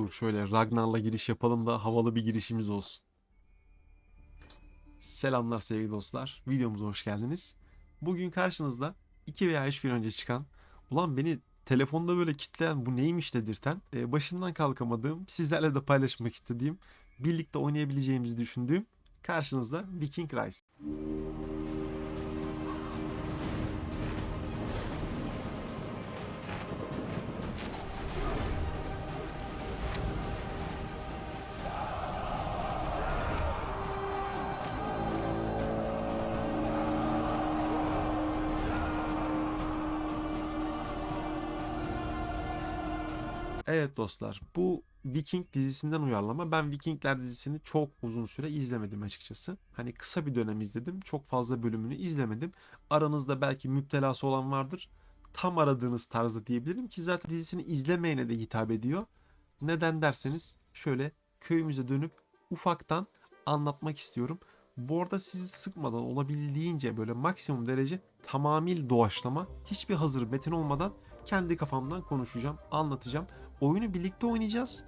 Dur şöyle Ragnar'la giriş yapalım da havalı bir girişimiz olsun. Selamlar sevgili dostlar. Videomuza hoş geldiniz. Bugün karşınızda 2 veya 3 gün önce çıkan, ulan beni telefonda böyle kitleyen bu neymiş dedirten, e, başından kalkamadığım, sizlerle de paylaşmak istediğim, birlikte oynayabileceğimizi düşündüğüm karşınızda Viking Rise. Evet dostlar, bu Viking dizisinden uyarlama. Ben Vikingler dizisini çok uzun süre izlemedim açıkçası. Hani kısa bir dönem izledim. Çok fazla bölümünü izlemedim. Aranızda belki müptelası olan vardır. Tam aradığınız tarzda diyebilirim ki zaten dizisini izlemeyene de hitap ediyor. Neden derseniz şöyle köyümüze dönüp ufaktan anlatmak istiyorum. Bu arada sizi sıkmadan olabildiğince böyle maksimum derece tamamıyla doğaçlama, hiçbir hazır metin olmadan kendi kafamdan konuşacağım, anlatacağım. Oyunu birlikte oynayacağız.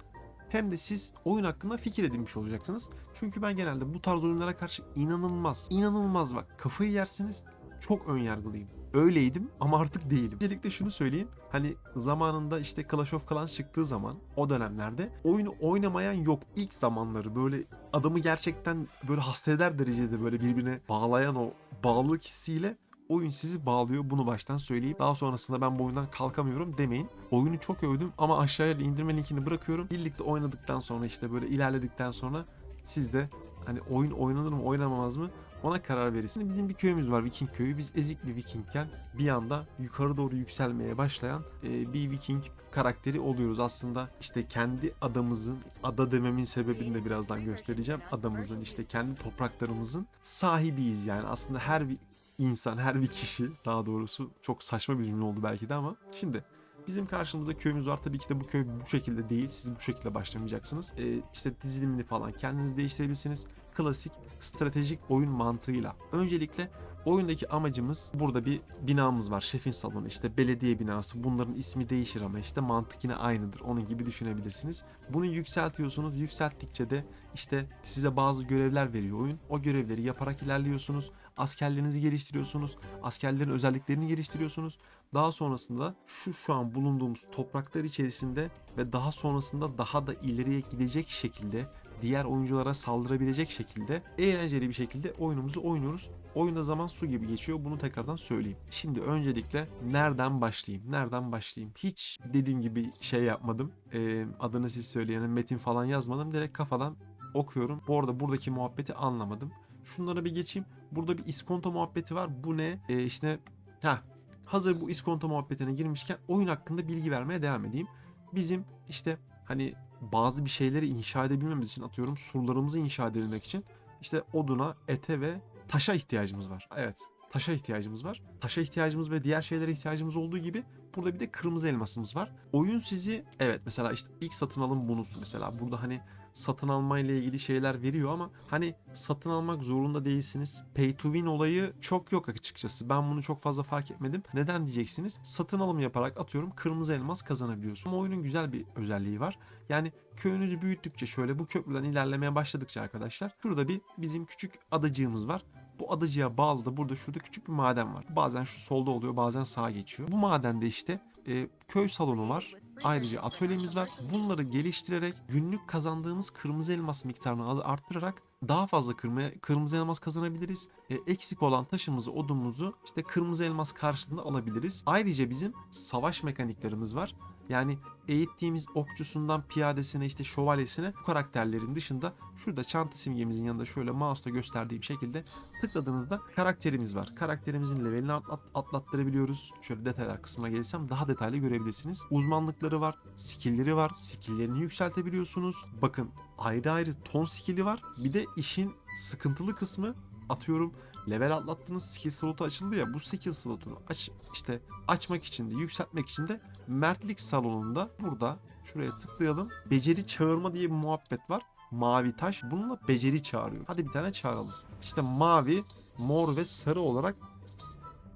Hem de siz oyun hakkında fikir edinmiş olacaksınız. Çünkü ben genelde bu tarz oyunlara karşı inanılmaz, inanılmaz bak kafayı yersiniz. Çok ön yargılıyım. Öyleydim ama artık değilim. Öncelikle şunu söyleyeyim. Hani zamanında işte Clash of Clans çıktığı zaman o dönemlerde oyunu oynamayan yok. İlk zamanları böyle adamı gerçekten böyle hasta eder derecede böyle birbirine bağlayan o bağlılık hissiyle oyun sizi bağlıyor. Bunu baştan söyleyeyim. Daha sonrasında ben bu oyundan kalkamıyorum demeyin. Oyunu çok övdüm ama aşağıya indirme linkini bırakıyorum. Birlikte oynadıktan sonra işte böyle ilerledikten sonra siz de hani oyun oynanır mı oynamamaz mı ona karar verirsiniz. Bizim bir köyümüz var Viking köyü. Biz ezik bir Vikingken bir anda yukarı doğru yükselmeye başlayan e, bir Viking karakteri oluyoruz. Aslında işte kendi adamızın, ada dememin sebebini de birazdan göstereceğim. Adamızın işte kendi topraklarımızın sahibiyiz yani. Aslında her bir insan, her bir kişi daha doğrusu çok saçma bir cümle oldu belki de ama şimdi Bizim karşımızda köyümüz var. Tabii ki de bu köy bu şekilde değil. Siz bu şekilde başlamayacaksınız. Ee, işte dizilimini falan kendiniz değiştirebilirsiniz. Klasik stratejik oyun mantığıyla. Öncelikle oyundaki amacımız burada bir binamız var. Şefin salonu işte belediye binası. Bunların ismi değişir ama işte mantık yine aynıdır. Onun gibi düşünebilirsiniz. Bunu yükseltiyorsunuz. Yükselttikçe de işte size bazı görevler veriyor oyun. O görevleri yaparak ilerliyorsunuz. Askerlerinizi geliştiriyorsunuz. Askerlerin özelliklerini geliştiriyorsunuz. Daha sonrasında şu şu an bulunduğumuz topraklar içerisinde ve daha sonrasında daha da ileriye gidecek şekilde diğer oyunculara saldırabilecek şekilde eğlenceli bir şekilde oyunumuzu oynuyoruz. Oyunda zaman su gibi geçiyor. Bunu tekrardan söyleyeyim. Şimdi öncelikle nereden başlayayım? Nereden başlayayım? Hiç dediğim gibi şey yapmadım. Ee, adını siz söyleyenin metin falan yazmadım. Direkt kafadan okuyorum. Bu arada buradaki muhabbeti anlamadım. Şunlara bir geçeyim. Burada bir iskonto muhabbeti var. Bu ne? Ee, işte ha hazır bu iskonto muhabbetine girmişken oyun hakkında bilgi vermeye devam edeyim. Bizim işte hani bazı bir şeyleri inşa edebilmemiz için atıyorum surlarımızı inşa edebilmek için işte oduna, ete ve taşa ihtiyacımız var. Evet taşa ihtiyacımız var. Taşa ihtiyacımız ve diğer şeylere ihtiyacımız olduğu gibi burada bir de kırmızı elmasımız var. Oyun sizi evet mesela işte ilk satın alım bonusu mesela burada hani satın alma ile ilgili şeyler veriyor ama hani satın almak zorunda değilsiniz. Pay to win olayı çok yok açıkçası. Ben bunu çok fazla fark etmedim. Neden diyeceksiniz? Satın alım yaparak atıyorum kırmızı elmas kazanabiliyorsun. Ama oyunun güzel bir özelliği var. Yani köyünüzü büyüttükçe şöyle bu köprüden ilerlemeye başladıkça arkadaşlar şurada bir bizim küçük adacığımız var. Bu adacığa bağlı da burada şurada küçük bir maden var. Bazen şu solda oluyor bazen sağa geçiyor. Bu madende işte e, köy salonu var. Ayrıca atölyemiz var. Bunları geliştirerek günlük kazandığımız kırmızı elmas miktarını arttırarak daha fazla kırmızı, kırmızı elmas kazanabiliriz. E, eksik olan taşımızı, odunumuzu işte kırmızı elmas karşılığında alabiliriz. Ayrıca bizim savaş mekaniklerimiz var. Yani eğittiğimiz okçusundan piyadesine işte şövalyesine bu karakterlerin dışında şurada çanta simgemizin yanında şöyle mouse'la gösterdiğim şekilde tıkladığınızda karakterimiz var. Karakterimizin levelini atlat, atlattırabiliyoruz. Şöyle detaylar kısmına gelirsem daha detaylı görebilirsiniz. Uzmanlıkları var, skill'leri var. Skill'lerini yükseltebiliyorsunuz. Bakın ayrı ayrı ton skill'i var. Bir de işin sıkıntılı kısmı atıyorum level atlattığınız skill slotu açıldı ya bu skill slotunu aç işte açmak için de yükseltmek için de mertlik salonunda burada şuraya tıklayalım. Beceri çağırma diye bir muhabbet var. Mavi taş bununla beceri çağırıyor. Hadi bir tane çağıralım. İşte mavi, mor ve sarı olarak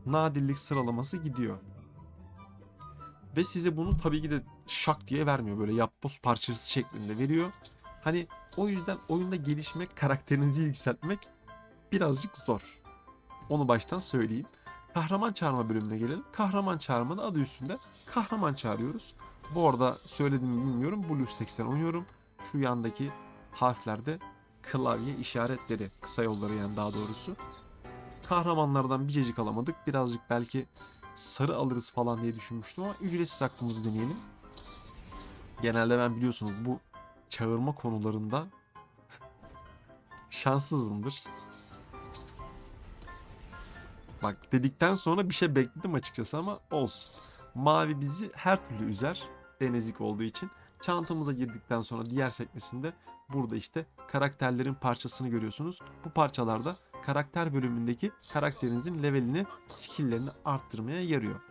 nadirlik sıralaması gidiyor. Ve size bunu tabii ki de şak diye vermiyor. Böyle yapboz parçası şeklinde veriyor. Hani o yüzden oyunda gelişmek, karakterinizi yükseltmek birazcık zor. Onu baştan söyleyeyim. Kahraman çağırma bölümüne gelelim. Kahraman çağırmanın adı üstünde kahraman çağırıyoruz. Bu arada söyledim mi bilmiyorum. BlueStacks'ten oynuyorum. Şu yandaki harflerde klavye işaretleri, kısa yolları yani daha doğrusu. Kahramanlardan bir cecik alamadık. Birazcık belki sarı alırız falan diye düşünmüştüm ama ücretsiz hakkımızı deneyelim. Genelde ben biliyorsunuz bu çağırma konularında şanssızımdır. Bak dedikten sonra bir şey bekledim açıkçası ama olsun. Mavi bizi her türlü üzer. En ezik olduğu için. Çantamıza girdikten sonra diğer sekmesinde burada işte karakterlerin parçasını görüyorsunuz. Bu parçalarda karakter bölümündeki karakterinizin levelini, skill'lerini arttırmaya yarıyor.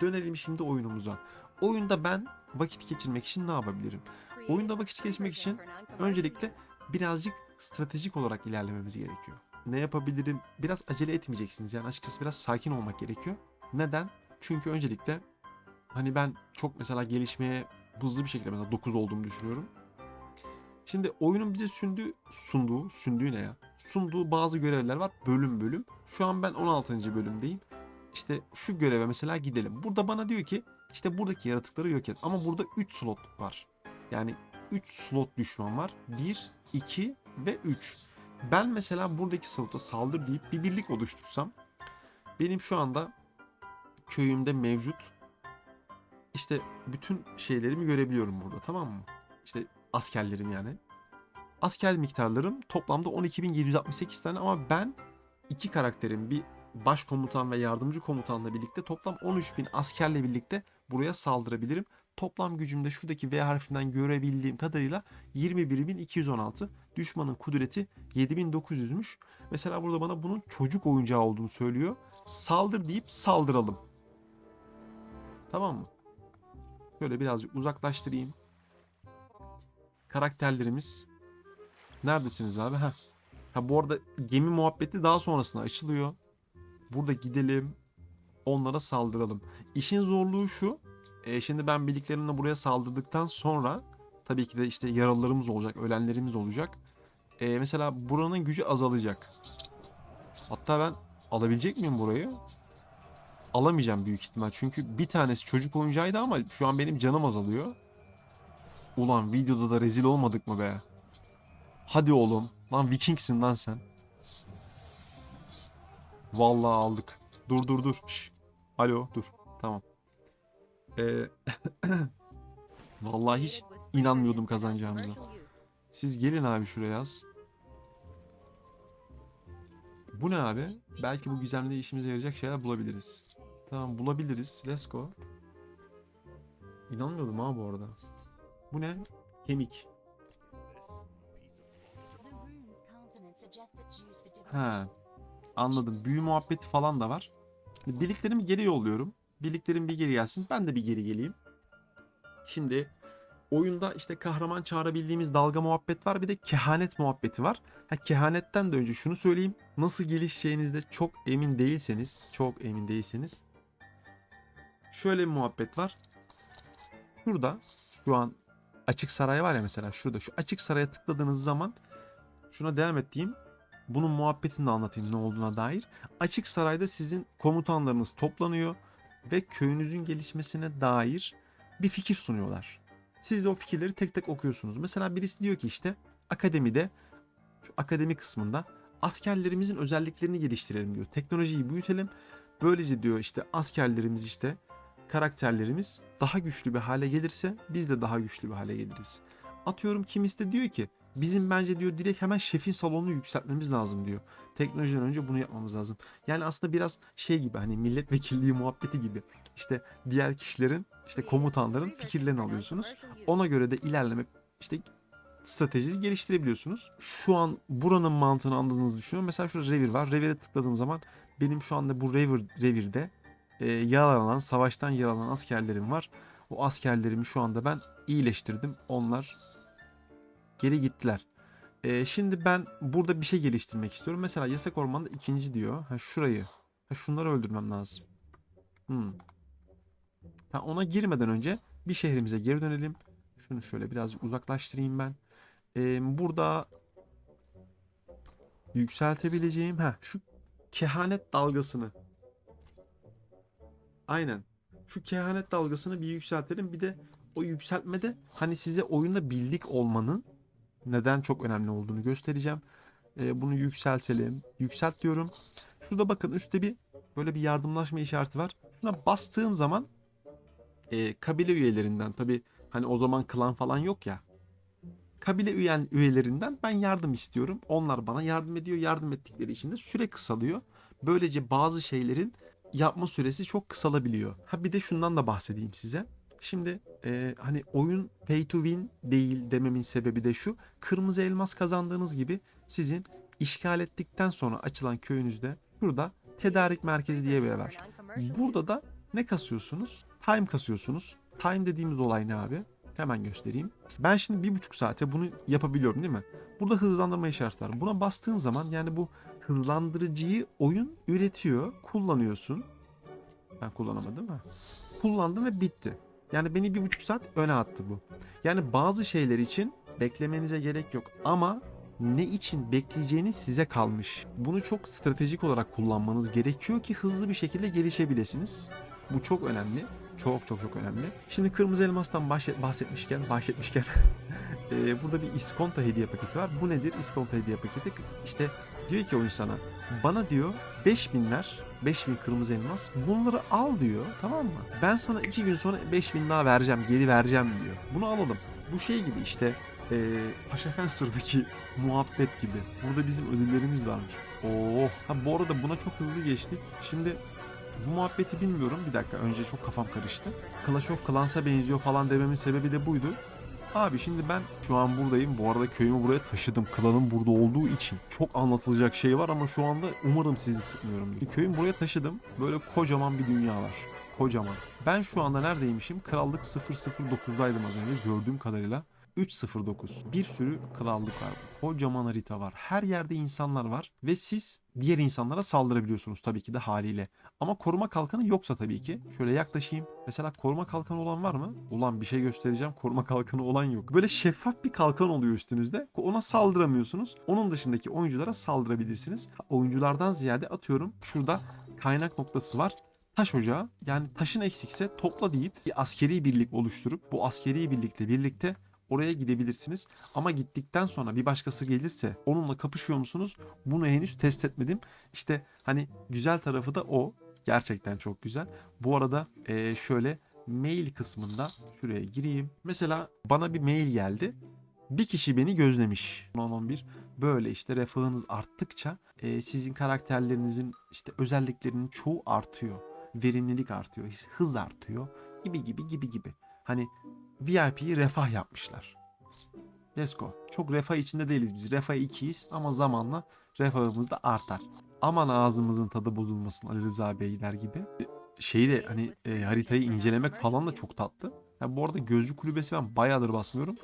Dönelim şimdi oyunumuza. Oyunda ben vakit geçirmek için ne yapabilirim? Oyunda vakit geçirmek için öncelikle Birazcık stratejik olarak ilerlememiz gerekiyor. Ne yapabilirim? Biraz acele etmeyeceksiniz. Yani açıkçası biraz sakin olmak gerekiyor. Neden? Çünkü öncelikle hani ben çok mesela gelişmeye hızlı bir şekilde mesela 9 olduğumu düşünüyorum. Şimdi oyunun bize sunduğu, sunduğu, sunduğu ne ya? Sunduğu bazı görevler var bölüm bölüm. Şu an ben 16. bölümdeyim. İşte şu göreve mesela gidelim. Burada bana diyor ki işte buradaki yaratıkları yok et. Ama burada 3 slot var. Yani 3 slot düşman var. 1, 2 ve 3. Ben mesela buradaki slota saldır deyip bir birlik oluştursam benim şu anda köyümde mevcut işte bütün şeylerimi görebiliyorum burada tamam mı? İşte askerlerim yani. Asker miktarlarım toplamda 12.768 tane ama ben iki karakterim bir başkomutan ve yardımcı komutanla birlikte toplam 13.000 askerle birlikte buraya saldırabilirim. Toplam gücümde şuradaki V harfinden görebildiğim kadarıyla 21.216. Düşmanın kudreti 7.900'müş. Mesela burada bana bunun çocuk oyuncağı olduğunu söylüyor. Saldır deyip saldıralım. Tamam mı? Şöyle birazcık uzaklaştırayım. Karakterlerimiz. Neredesiniz abi? Ha. Ha bu arada gemi muhabbeti daha sonrasında açılıyor. Burada gidelim. Onlara saldıralım. İşin zorluğu şu. E, şimdi ben birliklerimle buraya saldırdıktan sonra tabii ki de işte yaralılarımız olacak, ölenlerimiz olacak. E, mesela buranın gücü azalacak. Hatta ben alabilecek miyim burayı? Alamayacağım büyük ihtimal. Çünkü bir tanesi çocuk oyuncağıydı ama şu an benim canım azalıyor. Ulan videoda da rezil olmadık mı be? Hadi oğlum. Lan Vikingsin lan sen. Vallahi aldık. Dur dur dur. Şş. Alo dur. Tamam. Ee, Vallahi hiç inanmıyordum kazanacağımıza. Siz gelin abi şuraya yaz. Bu ne abi? Belki bu gizemli işimize yarayacak şeyler bulabiliriz. Tamam bulabiliriz. Let's go. İnanmıyordum ha bu arada. Bu ne? Kemik. Ha. Anladım. Büyü muhabbeti falan da var. Birliklerimi geri yolluyorum. Birliklerim bir geri gelsin. Ben de bir geri geleyim. Şimdi oyunda işte kahraman çağırabildiğimiz dalga muhabbet var. Bir de kehanet muhabbeti var. Ha, kehanetten de önce şunu söyleyeyim. Nasıl gelişeceğinizde çok emin değilseniz, çok emin değilseniz şöyle bir muhabbet var. Şurada şu an açık saray var ya mesela şurada şu açık saraya tıkladığınız zaman şuna devam ettiğim bunun muhabbetini de anlatayım ne olduğuna dair. Açık sarayda sizin komutanlarınız toplanıyor ve köyünüzün gelişmesine dair bir fikir sunuyorlar. Siz de o fikirleri tek tek okuyorsunuz. Mesela birisi diyor ki işte akademide şu akademi kısmında askerlerimizin özelliklerini geliştirelim diyor. Teknolojiyi büyütelim. Böylece diyor işte askerlerimiz işte karakterlerimiz daha güçlü bir hale gelirse biz de daha güçlü bir hale geliriz. Atıyorum kimisi de diyor ki bizim bence diyor direkt hemen şefin salonunu yükseltmemiz lazım diyor. Teknolojiden önce bunu yapmamız lazım. Yani aslında biraz şey gibi hani milletvekilliği muhabbeti gibi. İşte diğer kişilerin işte komutanların fikirlerini alıyorsunuz. Ona göre de ilerleme işte stratejinizi geliştirebiliyorsunuz. Şu an buranın mantığını anladığınızı düşünüyorum. Mesela şurada revir var. Revir'e tıkladığım zaman benim şu anda bu revir, revirde e, yaralanan, savaştan yaralanan askerlerim var. O askerlerimi şu anda ben iyileştirdim. Onlar geri gittiler. E, şimdi ben burada bir şey geliştirmek istiyorum. Mesela yasak ormanda ikinci diyor. Ha şurayı. Ha şunları öldürmem lazım. Hmm. Ha, ona girmeden önce bir şehrimize geri dönelim. Şunu şöyle birazcık uzaklaştırayım ben. Ee, burada yükseltebileceğim ha şu kehanet dalgasını. Aynen. Şu kehanet dalgasını bir yükseltelim. Bir de o yükseltmede hani size oyunda birlik olmanın neden çok önemli olduğunu göstereceğim. Ee, bunu yükseltelim. Yükselt diyorum. Şurada bakın üstte bir böyle bir yardımlaşma işareti var. Şuna bastığım zaman e, kabile üyelerinden tabi hani o zaman klan falan yok ya. Kabile üyen üyelerinden ben yardım istiyorum. Onlar bana yardım ediyor. Yardım ettikleri için de süre kısalıyor. Böylece bazı şeylerin yapma süresi çok kısalabiliyor. Ha bir de şundan da bahsedeyim size. Şimdi e, hani oyun pay to win değil dememin sebebi de şu. Kırmızı elmas kazandığınız gibi sizin işgal ettikten sonra açılan köyünüzde burada tedarik merkezi diye bir yer var. Burada da ne kasıyorsunuz? Time kasıyorsunuz. Time dediğimiz olay ne abi? Hemen göstereyim. Ben şimdi bir buçuk saate bunu yapabiliyorum değil mi? Burada hızlandırma işareti var. Buna bastığım zaman yani bu hızlandırıcıyı oyun üretiyor. Kullanıyorsun. Ben kullanamadım ha. Kullandım ve bitti. Yani beni bir buçuk saat öne attı bu. Yani bazı şeyler için beklemenize gerek yok. Ama ne için bekleyeceğiniz size kalmış. Bunu çok stratejik olarak kullanmanız gerekiyor ki hızlı bir şekilde gelişebilirsiniz. Bu çok önemli. Çok çok çok önemli. Şimdi kırmızı elmastan bahset- bahsetmişken, bahsetmişken burada bir iskonto hediye paketi var. Bu nedir? İskonto hediye paketi. İşte diyor ki oyun sana bana diyor 5000 ver 5000 kırmızı elmas bunları al diyor tamam mı? Ben sana 2 gün sonra 5000 daha vereceğim geri vereceğim diyor. Bunu alalım. Bu şey gibi işte eee Paşa Fencer'daki muhabbet gibi. Burada bizim ödüllerimiz varmış. Oh. Ha bu arada buna çok hızlı geçtik. Şimdi bu muhabbeti bilmiyorum. Bir dakika önce çok kafam karıştı. Clash of Clans'a benziyor falan dememin sebebi de buydu. Abi şimdi ben şu an buradayım. Bu arada köyümü buraya taşıdım. Klanım burada olduğu için. Çok anlatılacak şey var ama şu anda umarım sizi sıkmıyorumdur. Köyümü buraya taşıdım. Böyle kocaman bir dünya var. Kocaman. Ben şu anda neredeymişim? Krallık 009'daydım az önce gördüğüm kadarıyla. 309. Bir sürü krallık var. Kocaman harita var. Her yerde insanlar var ve siz diğer insanlara saldırabiliyorsunuz tabii ki de haliyle. Ama koruma kalkanı yoksa tabii ki. Şöyle yaklaşayım. Mesela koruma kalkanı olan var mı? Ulan bir şey göstereceğim. Koruma kalkanı olan yok. Böyle şeffaf bir kalkan oluyor üstünüzde. Ona saldıramıyorsunuz. Onun dışındaki oyunculara saldırabilirsiniz. Oyunculardan ziyade atıyorum şurada kaynak noktası var taş ocağı yani taşın eksikse topla deyip bir askeri birlik oluşturup bu askeri birlikle birlikte oraya gidebilirsiniz. Ama gittikten sonra bir başkası gelirse onunla kapışıyor musunuz? Bunu henüz test etmedim. İşte hani güzel tarafı da o. Gerçekten çok güzel. Bu arada eee, şöyle mail kısmında şuraya gireyim. Mesela bana bir mail geldi. Bir kişi beni gözlemiş. 10-11 böyle işte refahınız arttıkça eee, sizin karakterlerinizin işte özelliklerinin çoğu artıyor. Verimlilik artıyor, hız artıyor gibi gibi gibi gibi. Hani VIP'yi refah yapmışlar. Let's go. Çok refah içinde değiliz biz. Refah 2'yiz ama zamanla refahımız da artar. Aman ağzımızın tadı bozulmasın Ali Rıza Beyler gibi. Şeyi de hani e, haritayı incelemek falan da çok tatlı. Ha, bu arada gözcü kulübesi ben bayağıdır basmıyorum.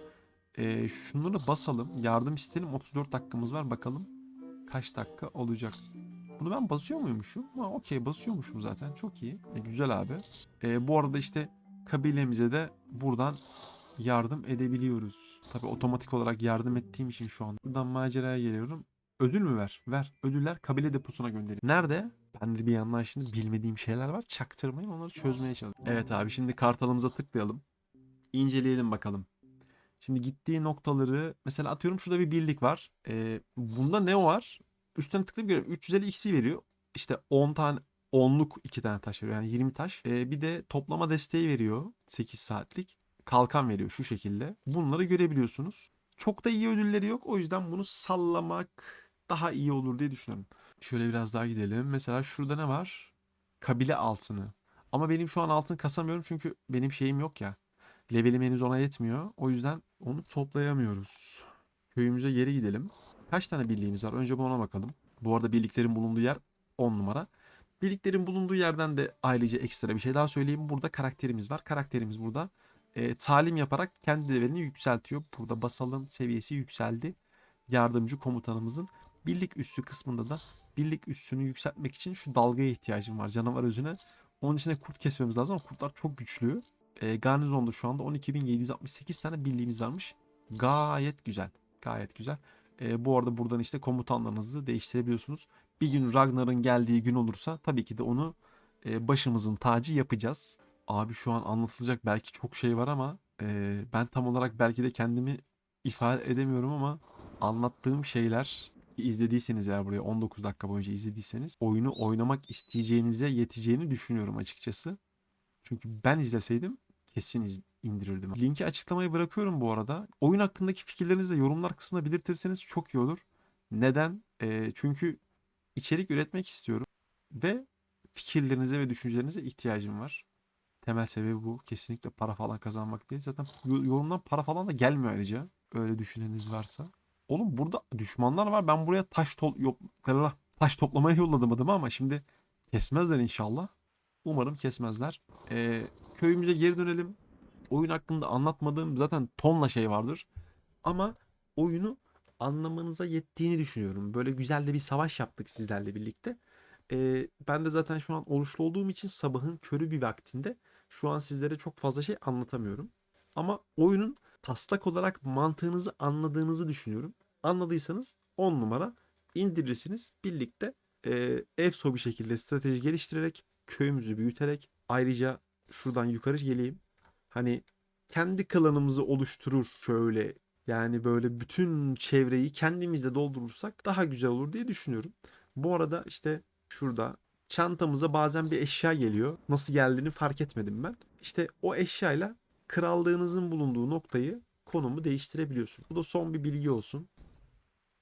E, şunları basalım. Yardım isteyelim. 34 dakikamız var. Bakalım kaç dakika olacak. Bunu ben basıyor muymuşum? Ha okey basıyormuşum zaten. Çok iyi. E, güzel abi. E, bu arada işte kabilemize de buradan yardım edebiliyoruz. Tabii otomatik olarak yardım ettiğim için şu an. Buradan maceraya geliyorum. Ödül mü ver? Ver. Ödüller kabile deposuna gönderin. Nerede? Ben de bir yandan şimdi bilmediğim şeyler var. Çaktırmayın onları çözmeye çalışıyorum. Evet abi şimdi kartalımıza tıklayalım. İnceleyelim bakalım. Şimdi gittiği noktaları mesela atıyorum şurada bir birlik var. Ee, bunda ne var? Üstten tıklayıp görüyorum. 350 XP veriyor. İşte 10 tane 10'luk 2 tane taş veriyor. Yani 20 taş. Ee, bir de toplama desteği veriyor. 8 saatlik. Kalkan veriyor şu şekilde. Bunları görebiliyorsunuz. Çok da iyi ödülleri yok. O yüzden bunu sallamak daha iyi olur diye düşünüyorum. Şöyle biraz daha gidelim. Mesela şurada ne var? Kabile altını. Ama benim şu an altın kasamıyorum çünkü benim şeyim yok ya. Levelim henüz ona yetmiyor. O yüzden onu toplayamıyoruz. Köyümüze geri gidelim. Kaç tane birliğimiz var? Önce bir ona bakalım. Bu arada birliklerin bulunduğu yer 10 numara. Birliklerin bulunduğu yerden de ailece ekstra bir şey daha söyleyeyim. Burada karakterimiz var. Karakterimiz burada e, talim yaparak kendi levelini yükseltiyor. Burada basalım seviyesi yükseldi. Yardımcı komutanımızın birlik üssü kısmında da birlik üssünü yükseltmek için şu dalgaya ihtiyacım var canavar özüne. Onun için de kurt kesmemiz lazım ama kurtlar çok güçlü. E, garnizonda şu anda 12.768 tane birliğimiz varmış. Gayet güzel. Gayet güzel. E, bu arada buradan işte komutanlarınızı değiştirebiliyorsunuz. Bir gün Ragnar'ın geldiği gün olursa tabii ki de onu e, başımızın tacı yapacağız. Abi şu an anlatılacak belki çok şey var ama e, ben tam olarak belki de kendimi ifade edemiyorum ama anlattığım şeyler izlediyseniz eğer buraya 19 dakika boyunca izlediyseniz oyunu oynamak isteyeceğinize yeteceğini düşünüyorum açıkçası. Çünkü ben izleseydim kesin iz- indirirdim. Linki açıklamaya bırakıyorum bu arada. Oyun hakkındaki fikirlerinizi de yorumlar kısmına belirtirseniz çok iyi olur. Neden? Ee, çünkü içerik üretmek istiyorum ve fikirlerinize ve düşüncelerinize ihtiyacım var. Temel sebebi bu. Kesinlikle para falan kazanmak değil. Zaten yo- yorumdan para falan da gelmiyor ayrıca. Öyle düşüneniz varsa. Oğlum burada düşmanlar var. Ben buraya taş Allah, taş toplamaya yolladım adamı ama şimdi kesmezler inşallah. Umarım kesmezler. Ee, köyümüze geri dönelim. Oyun hakkında anlatmadığım zaten tonla şey vardır. Ama oyunu anlamanıza yettiğini düşünüyorum. Böyle güzel de bir savaş yaptık sizlerle birlikte. Ee, ben de zaten şu an oruçlu olduğum için sabahın körü bir vaktinde şu an sizlere çok fazla şey anlatamıyorum. Ama oyunun taslak olarak mantığınızı anladığınızı düşünüyorum. Anladıysanız 10 numara indirirsiniz. Birlikte e, EFSO bir şekilde strateji geliştirerek köyümüzü büyüterek ayrıca şuradan yukarı geleyim. Hani kendi klanımızı oluşturur şöyle yani böyle bütün çevreyi kendimizde doldurursak daha güzel olur diye düşünüyorum. Bu arada işte şurada çantamıza bazen bir eşya geliyor. Nasıl geldiğini fark etmedim ben. İşte o eşyayla krallığınızın bulunduğu noktayı konumu değiştirebiliyorsun. Bu da son bir bilgi olsun.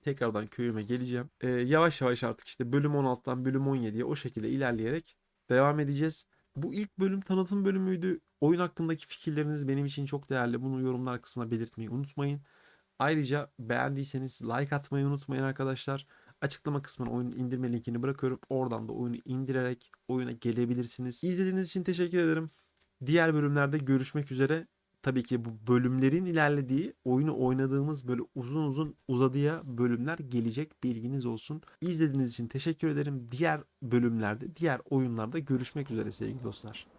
Tekrardan köyüme geleceğim. Ee, yavaş yavaş artık işte bölüm 16'dan bölüm 17'ye o şekilde ilerleyerek devam edeceğiz. Bu ilk bölüm tanıtım bölümüydü. Oyun hakkındaki fikirleriniz benim için çok değerli. Bunu yorumlar kısmına belirtmeyi unutmayın. Ayrıca beğendiyseniz like atmayı unutmayın arkadaşlar. Açıklama kısmına oyunun indirme linkini bırakıyorum. Oradan da oyunu indirerek oyuna gelebilirsiniz. İzlediğiniz için teşekkür ederim. Diğer bölümlerde görüşmek üzere. Tabii ki bu bölümlerin ilerlediği, oyunu oynadığımız böyle uzun uzun uzadıya bölümler gelecek. Bilginiz olsun. İzlediğiniz için teşekkür ederim. Diğer bölümlerde, diğer oyunlarda görüşmek üzere sevgili dostlar.